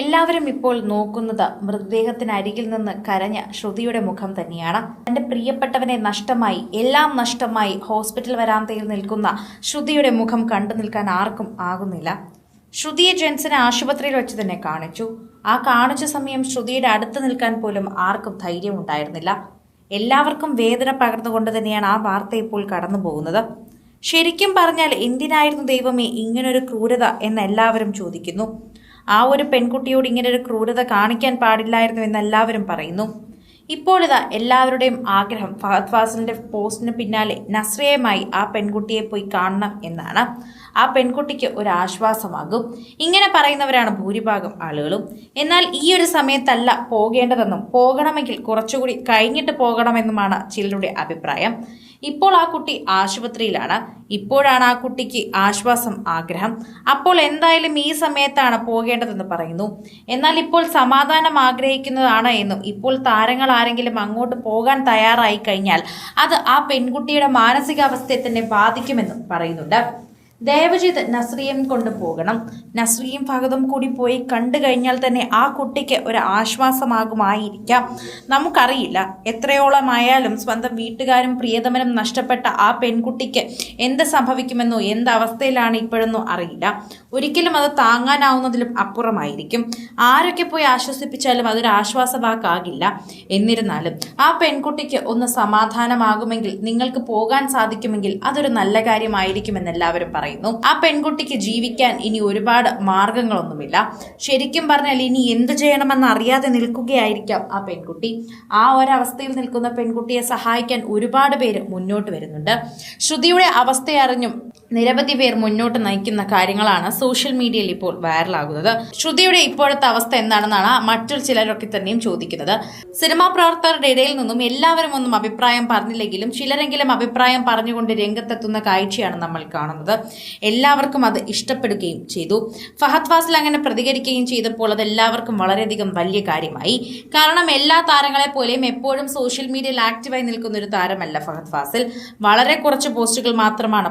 എല്ലാവരും ഇപ്പോൾ നോക്കുന്നത് മൃതദേഹത്തിനരികിൽ നിന്ന് കരഞ്ഞ ശ്രുതിയുടെ മുഖം തന്നെയാണ്. തന്റെ പ്രിയപ്പെട്ടവനെ നഷ്ടമായി എല്ലാം നഷ്ടമായി ഹോസ്പിറ്റൽ വരാന്തയിൽ നിൽക്കുന്ന ശ്രുതിയുടെ മുഖം കണ്ടു നിൽക്കാൻ ആർക്കും ആകുന്നില്ല. ശ്രുതിയെ ജെൻസിനെ ആശുപത്രിയിൽ വെച്ച് തന്നെ കാണിച്ചു. ആ കാണിച്ച സമയം ശ്രുതിയുടെ അടുത്ത് നിൽക്കാൻ പോലും ആർക്കും ധൈര്യം ഉണ്ടായിരുന്നില്ല. എല്ലാവർക്കും വേദന പകർന്നുകൊണ്ട് തന്നെയാണ് ആ വാർത്ത ഇപ്പോൾ കടന്നു പോകുന്നത്. ശരിക്കും പറഞ്ഞാൽ എന്തിനായിരുന്നു ദൈവമേ ഇങ്ങനൊരു ക്രൂരത എന്ന് എല്ലാവരും ചോദിക്കുന്നു. ആ ഒരു പെൺകുട്ടിയോട് ഇങ്ങനെ ഒരു ക്രൂരത കാണിക്കാൻ പാടില്ലായിരുന്നു എന്ന് എല്ലാവരും പറയുന്നു. ഇപ്പോഴിതാ എല്ലാവരുടെയും ആഗ്രഹം ഫഹദ് ഫാസിലിന്റെ പോസ്റ്റിന് പിന്നാലെ നസ്രിയയുമായി ആ പെൺകുട്ടിയെ പോയി കാണണം എന്നാണ്. ആ പെൺകുട്ടിക്ക് ഒരു ആശ്വാസമാകും ഇങ്ങനെ പറയുന്നവരാണ് ഭൂരിഭാഗം ആളുകളും. എന്നാൽ ഈ ഒരു സമയത്തല്ല പോകേണ്ടതെന്നും പോകണമെങ്കിൽ കുറച്ചുകൂടി കഴിഞ്ഞിട്ട് പോകണമെന്നുമാണ് ചിലരുടെ അഭിപ്രായം. ഇപ്പോൾ ആ കുട്ടി ആശുപത്രിയിലാണ്. ഇപ്പോഴാണ് ആ കുട്ടിക്ക് ആശ്വാസം ആഗ്രഹം. അപ്പോൾ എന്തായാലും ഈ സമയത്താണ് പോകേണ്ടതെന്ന് പറയുന്നു. എന്നാൽ ഇപ്പോൾ സമാധാനം ആഗ്രഹിക്കുന്നതാണ് എന്നും ഇപ്പോൾ താരങ്ങൾ ആരെങ്കിലും അങ്ങോട്ട് പോകാൻ തയ്യാറായി കഴിഞ്ഞാൽ അത് ആ പെൺകുട്ടിയുടെ മാനസികാവസ്ഥയെ തന്നെ ബാധിക്കുമെന്നും പറയുന്നുണ്ട്. ദയവ് ചെയ്ത് നസ്രിയം കൊണ്ട് പോകണം. നസ്രിയും ഭഗതും കൂടി പോയി കണ്ടു കഴിഞ്ഞാൽ തന്നെ ആ കുട്ടിക്ക് ഒരു ആശ്വാസമാകുമായിരിക്കാം. നമുക്കറിയില്ല എത്രയോളം ആയാലും സ്വന്തം വീട്ടുകാരും പ്രിയതമനും നഷ്ടപ്പെട്ട ആ പെൺകുട്ടിക്ക് എന്ത് സംഭവിക്കുമെന്നോ എന്ത് അവസ്ഥയിലാണ് ഇപ്പോഴെന്നോ അറിയില്ല. ഒരിക്കലും അത് താങ്ങാനാവുന്നതിലും അപ്പുറമായിരിക്കും. ആരൊക്കെ പോയി ആശ്വസിപ്പിച്ചാലും അതൊരു ആശ്വാസവാക്കാകില്ല. എന്നിരുന്നാലും ആ പെൺകുട്ടിക്ക് ഒന്ന് സമാധാനമാകുമെങ്കിൽ നിങ്ങൾക്ക് പോകാൻ സാധിക്കുമെങ്കിൽ അതൊരു നല്ല കാര്യമായിരിക്കുമെന്ന് എല്ലാവരും പറയുന്നു ആ പെൺകുട്ടിക്ക് ജീവിക്കാൻ ഇനി ഒരുപാട് മാർഗങ്ങളൊന്നുമില്ല. ശരിക്കും പറഞ്ഞാൽ ഇനി എന്ത് ചെയ്യണമെന്ന് അറിയാതെ നിൽക്കുകയായിരിക്കാം ആ പെൺകുട്ടി. ആ ഒരവസ്ഥയിൽ നിൽക്കുന്ന പെൺകുട്ടിയെ സഹായിക്കാൻ ഒരുപാട് പേര് മുന്നോട്ട് വരുന്നുണ്ട്. ശ്രുതിയുടെ അവസ്ഥയറിഞ്ഞും നിരവധി പേർ മുന്നോട്ട് നയിക്കുന്ന കാര്യങ്ങളാണ് സോഷ്യൽ മീഡിയയിൽ ഇപ്പോൾ വൈറലാകുന്നത്. ശ്രുതിയുടെ ഇപ്പോഴത്തെ അവസ്ഥ എന്താണെന്നാണ് മറ്റൊരു ചിലരൊക്കെ തന്നെയും ചോദിക്കുന്നത്. സിനിമാ പ്രവർത്തകരുടെ ഇടയിൽ നിന്നും എല്ലാവരും ഒന്നും അഭിപ്രായം പറഞ്ഞില്ലെങ്കിലും ചിലരെങ്കിലും അഭിപ്രായം പറഞ്ഞുകൊണ്ട് രംഗത്തെത്തുന്ന കാഴ്ചയാണ് നമ്മൾ കാണുന്നത്. എല്ലാവർക്കും അത് ഇഷ്ടപ്പെടുകയും ചെയ്തു. ഫഹദ് ഫാസിൽ അങ്ങനെ പ്രതികരിക്കുകയും ചെയ്തപ്പോൾ അത് എല്ലാവർക്കും വളരെയധികം വലിയ കാര്യമായി. കാരണം എല്ലാ താരങ്ങളെ പോലെയും എപ്പോഴും സോഷ്യൽ മീഡിയയിൽ ആക്റ്റീവായി നിൽക്കുന്ന ഒരു താരമല്ല ഫഹദ് ഫാസിൽ. വളരെ കുറച്ച് പോസ്റ്റുകൾ മാത്രമാണ്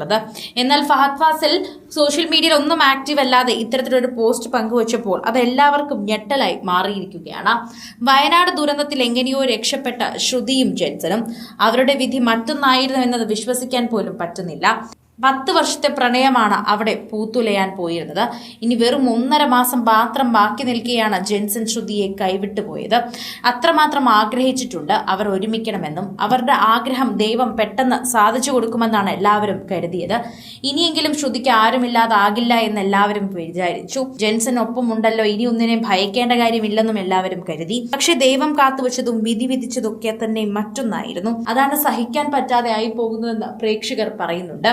പങ്കുവെക്കാറുള്ളത് എന്നാൽ ഫഹദ് ഫാസിൽ സോഷ്യൽ മീഡിയയിൽ ഒന്നും ആക്റ്റീവ് അല്ലാതെ ഇത്തരത്തിലൊരു പോസ്റ്റ് പങ്കുവച്ചപ്പോൾ അത് എല്ലാവർക്കും ഞെട്ടലായി മാറിയിരിക്കുകയാണ്. വയനാട് ദുരന്തത്തിൽ എങ്ങനെയോ രക്ഷപ്പെട്ട ശ്രുതിയും ജെൻസനും. അവരുടെ വിധി മറ്റൊന്നായിരുന്നു എന്നത് വിശ്വസിക്കാൻ പോലും പറ്റുന്നില്ല. പത്ത് വർഷത്തെ പ്രണയമാണ് അവിടെ പൂത്തുലയാൻ പോയിരുന്നത്. ഇനി വെറും ഒന്നര മാസം മാത്രം ബാക്കി നിൽക്കുകയാണ് ജെൻസൺ ശ്രുതിയെ കൈവിട്ടു പോയത്. അത്രമാത്രം ആഗ്രഹിച്ചിട്ടുണ്ട് അവർ ഒരുമിക്കണമെന്നും അവരുടെ ആഗ്രഹം ദൈവം പെട്ടെന്ന് സാധിച്ചു കൊടുക്കുമെന്നാണ് എല്ലാവരും കരുതിയത്. ഇനിയെങ്കിലും ശ്രുതിക്ക് ആരുമില്ലാതാകില്ല എന്ന് എല്ലാവരും വിചാരിച്ചു. ജെൻസൺ ഒപ്പമുണ്ടല്ലോ ഇനി ഒന്നിനെയും ഭയക്കേണ്ട കാര്യമില്ലെന്നും എല്ലാവരും കരുതി. പക്ഷെ ദൈവം കാത്തുവച്ചതും വിധി വിധിച്ചതൊക്കെ തന്നെ മറ്റൊന്നായിരുന്നു. അതാണ് സഹിക്കാൻ പറ്റാതെ ആയി പോകുന്നതെന്ന് പ്രേക്ഷകർ പറയുന്നുണ്ട്.